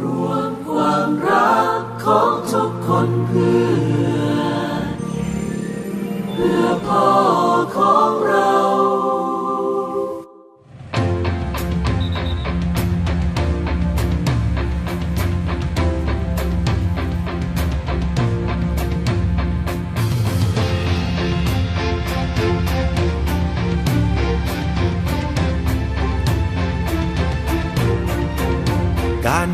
รวมความรักของทุกคนเพื่อ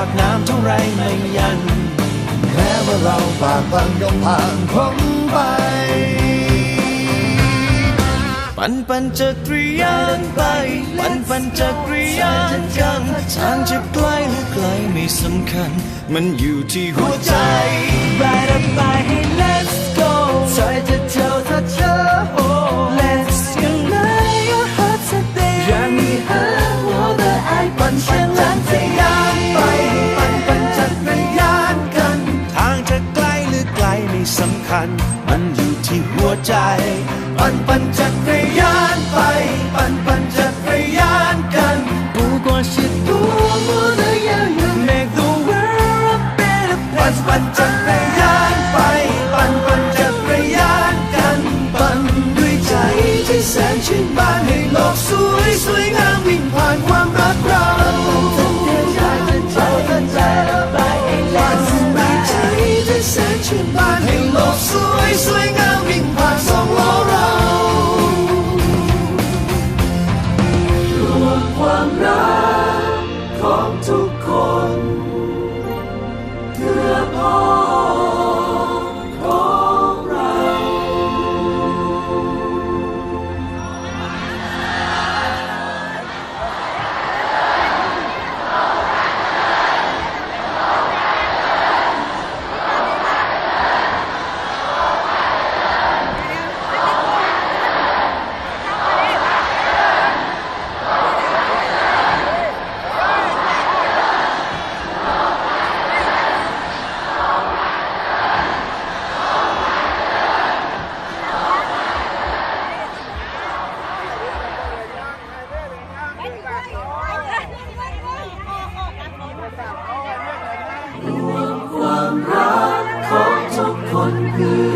ากน้ำเท่าไรไม่ยัน แม้ว่าเราฝากบังยอมผ่านพ้ไป ปั่นปั่นจักรยานไป ปั่นปั่นจักรยานกันทางจะไกลหรือไกลไม่สำคัญ มันอยู่ที่หัวใจ Right up by hey let's go เธจะเท่าเธอ สำคัญ มันอยู่ที่หัวใจ ปั่นปั่นจักรยานไป ปั่นปั่นจั Maker.